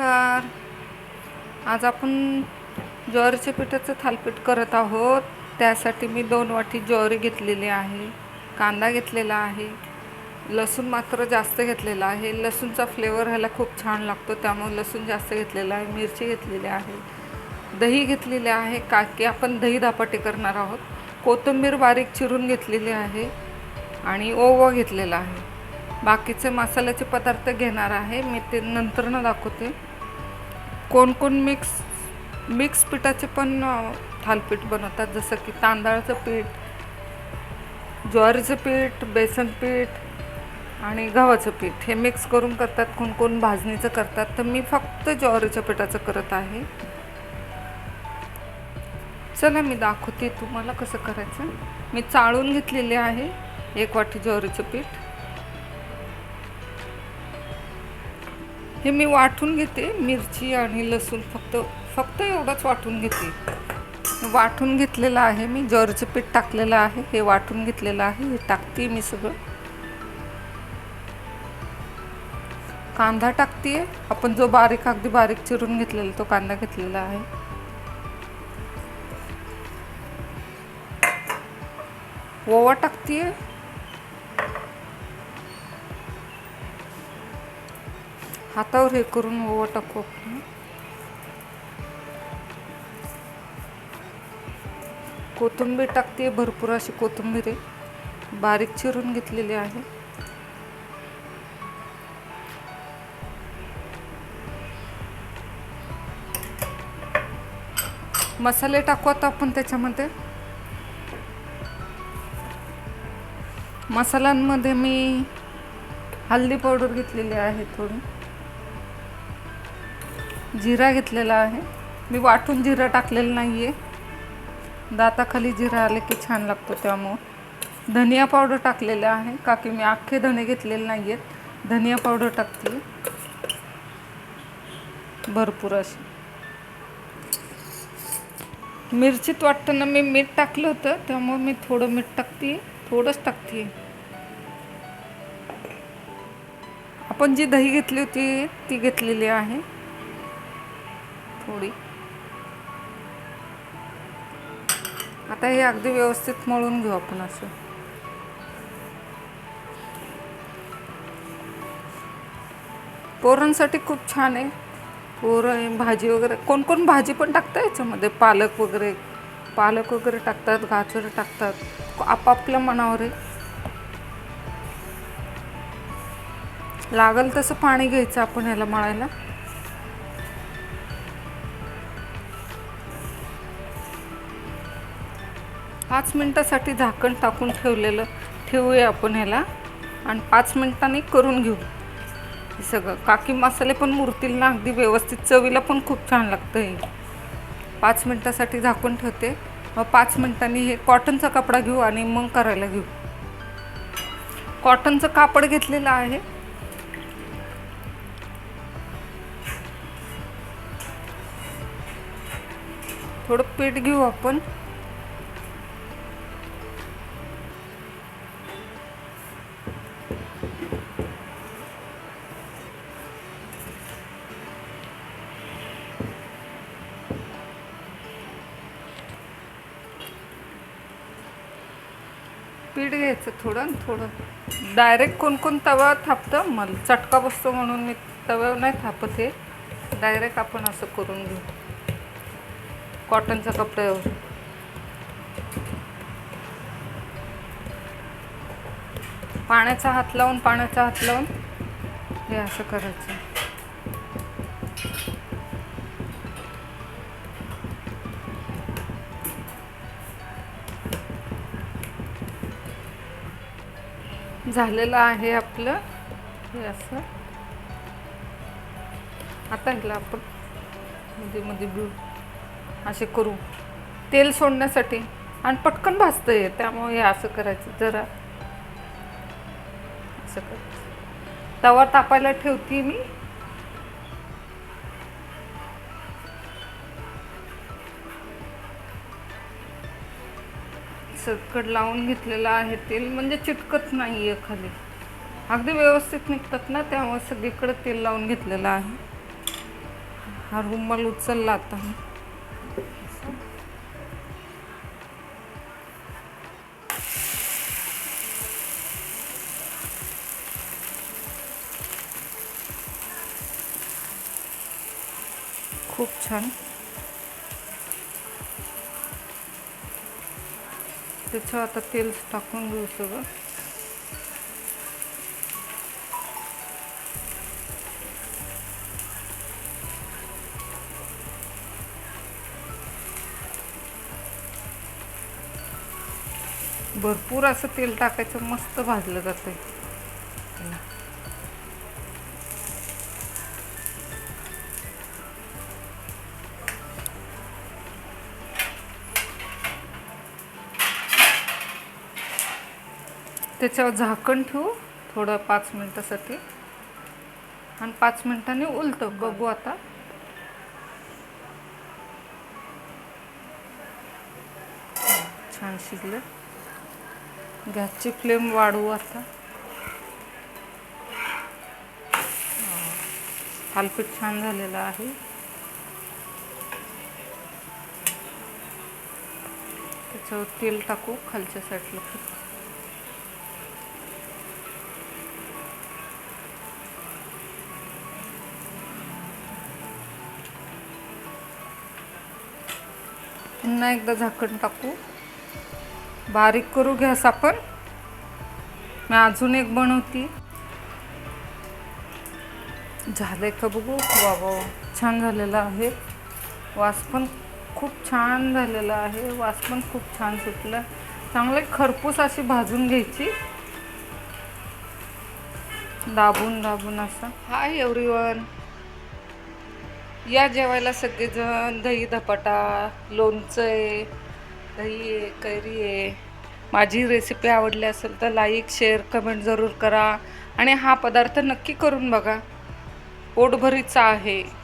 नमस्कार. आज आपण ज्वारीच्या पिठाचं थालपीठ करत आहोत. त्यासाठी मी दोन वाटी ज्वारी घेतलेली आहे. कांदा घेतलेला आहे. लसूण मात्र जास्त घेतलेला आहे. लसूणचा फ्लेवर ह्याला खूप छान लागतो त्यामुळे लसूण जास्त घेतलेला आहे. मिरची घेतलेली आहे. दही घेतलेले आहे. का की आपण दही धापाटे करणार आहोत. कोथिंबीर बारीक चिरून घेतलेली आहे आणि ओवा घेतलेला आहे. बाकीचे मसाल्याचे पदार्थ घेणार आहे. मी ते नंतरनं दाखवते. कोण कोण मिक्स मिक्स पिठाचे पण थालपीठ बनवतात. जसं की तांदळाचं पीठ ज्वारीचं पीठ बेसन पीठ आणि गव्हाचं पीठ हे मिक्स करून करतात. कोण कोण भाजणीचं करतात. तर मी फक्त ज्वारीच्या पिठाचं करत आहे. चला मी दाखवते तुम्हाला कसं करायचं. मी चाळून घेतलेले आहे एक वाटी ज्वारीचं पीठ. हे मी वाटून घेते मिरची आणि लसूण फक्त फक्त एवढंच वाटून घेते. वाटून घेतलेलं आहे मी ज्वारीचं पीठ टाकलेलं आहे हे वाटून घेतलेलं आहे हे टाकते मी सगळं. कांदा टाकते आपण जो बारीक अगदी बारीक चिरून घेतलेला तो कांदा घेतलेला आहे. ओवा टाकते हातावर हे करून ओवा टाकू आपण कोथिंबीर टाकते भरपूर अशी कोथिंबीर. आहे बारीक चिरून घेतलेली आहे. मसाले टाकू आता आपण त्याच्यामध्ये. मसाल्यांमध्ये मी हल्दी पावडर घेतलेली आहे थोडी. जिरा घेतलेला आहे. मी वाटून जिरा टाकलेला नाही आहे दाताखाली जिरा आले की छान लागतो त्यामुळं. धनिया पावडर टाकलेलं आहे. का की मी अख्खे धणे घेतलेले नाही आहेत धनिया पावडर टाकते. भरपूर अशी. मिरचीत वाटताना मी मीठ टाकलं होतं त्यामुळे मी थोडं मीठ टाकते. थोडंच टाकते. आपण जी दही घेतली होती ती घेतलेली आहे. थोडी. आता हे अगदी व्यवस्थित मळून घेऊ आपण असं. पोरांसाठी खूप छान आहे. पोरं भाजी वगैरे कोण कोण भाजी पण टाकतं याच्यामध्ये? पालक वगैरे पालक वगैरे टाकतात गाजर टाकतात. आपापल्या मनावर आहे. लागल तसं पाणी घ्यायचं आपण ह्याला मळायला. पाच मिनटासाठी झाकण टाकून ठेवलेलं ठेवूया आपण ह्याला. आणि पाच मिनटांनी करून घेऊ. हे सगळं. काकी मसाले पण मुरतील ना. अगदी व्यवस्थित चवीला पण खूप छान लागतं हे पाच मिनटासाठी झाकून ठेवते. मग पाच मिनटांनी हे कॉटनचा कपडा घेऊ आणि मग करायला घेऊ. कॉटनचं कापड घेतलेलं आहे. थोडं पीठ घेऊ आपण. पीठ घ्यायचं थोडं थोडं. डायरेक्ट कोण कोण तवा थापतं? मला चटका बसतो म्हणून मी तव्यावर नाही थापत हे. डायरेक्ट आपण असं करून घेऊ. कॉटनच्या कपड्यावर पाण्याचा हात लावून पाण्याचा हात लावून. हे असं करायचं. झालेलं आहे आपलं. हे असं. आता ह्याला आपण मध्ये मध्ये बिळ असे करू. तेल सोडण्यासाठी. आणि पटकन भाजतं आहे त्यामुळे हे असं करायचं. जरा सकत तवा तापायला ठेवते मी. सकड लावून घेतलेलं आहे तेल म्हणजे चिटकत नाही आहे खाली. अगदी व्यवस्थित निघतात ना त्यामुळे सगळीकडे तेल लावून घेतलेलं आहे. हा रुमाल उचलला आता खूप छान. त्याच्यावर आता तेल टाकून घेऊ सगळं. भरपूर असं तेल टाकायचं मस्त भाजलं जातं त्याच्यावर झाकण ठेवू थोडं पाच मिनटासाठी. आणि पाच मिनिटांनी उलतं बघू आता. छान शिजलं. गॅसची फ्लेम वाढवू आता. थालपीठ छान झालेलं आहे. त्याच्यावर तेल टाकू खालच्या साईडला पुन्हा एकदा झाकण टाकू. बारीक करू गॅस आपण. मी अजून एक बनवती. झालंय का बघू? वा वा वा. छान झालेलं आहे. वास पण खूप छान झालेला आहे. वास पण खूप छान सुटला. चांगले खरपूस अशी भाजून घ्यायची. दाबून दाबून असं. हाय एव्हरीवन या जेवायला सगळेजण दही धपाटा लोणचं आहे दही आहे कैरी आहे. माझी रेसिपी आवडली असेल तर लाईक शेअर कमेंट जरूर करा. आणि हा पदार्थ नक्की करून बघा. पोटभरीचा आहे.